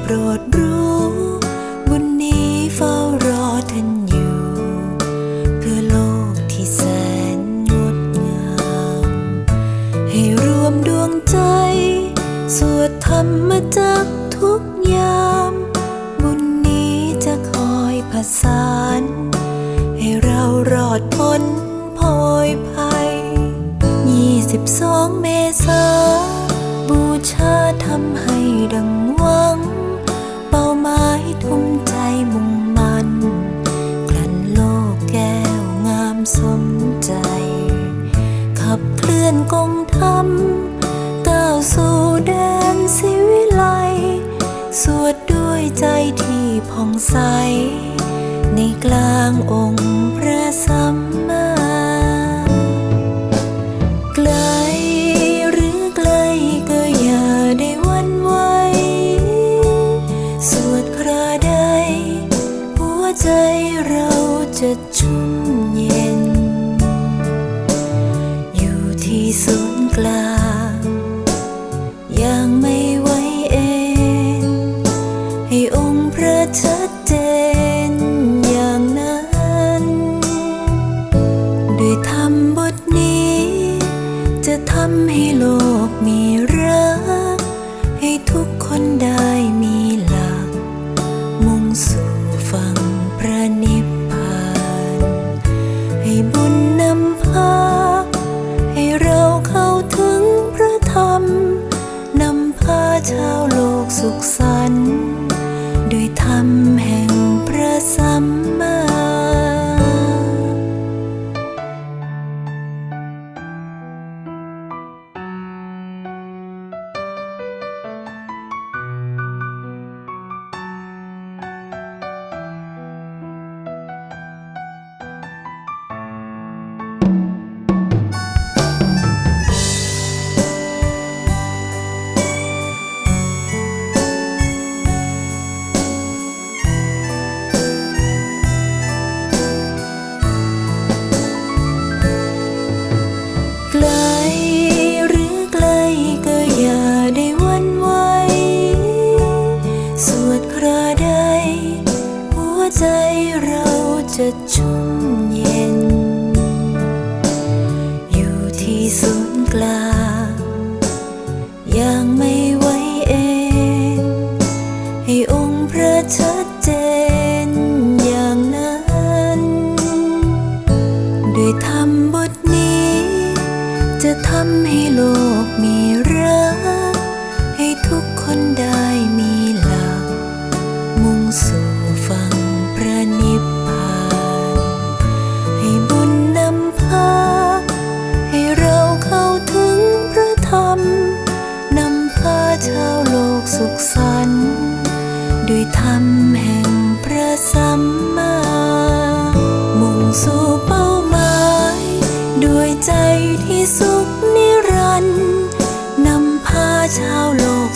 โปรดรู้ บุญนี้เฝ้ารอท่านอยู่ เพื่อโลกที่แสนงดงาม ให้รวมดวงใจ สวดธรรมจักทุกยาม บุญนี้จะคอยผสาน ให้เรารอดพ้นโพยภัย 22 เม สมใจ ขับเคลื่อนกองธรรมก้าวสู่แดนสิวิไลสวดด้วยใจที่ผ่องใส ในกลางองค์พระสัมมาไกลหรือไกลก็อย่าได้วันไวสวดคราใดหัวใจเราจะชุ่มเย็น ศูำพาชาวโลกสุขสันต์ ไกลหรือไกลก็อย่าได้วันไหวสวดคราใดหัวใจเราจะชุ่มเย็น อยู่ที่ศูนย์กลาง จะทำให้โลกมีรัก ให้ทุกคนได้มีหลัก มุ่งสู่ฝั่งพระนิพพานให้บุญนำพา ให้เราเข้าถึงพระธรรม นำพาชาวโลกสุขสันต์ด้วยธรรมแห่งพระสัมมา มุ่งสู่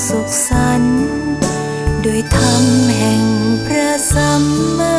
สุขสันต์โดยธรรมแห่งพระสัมมา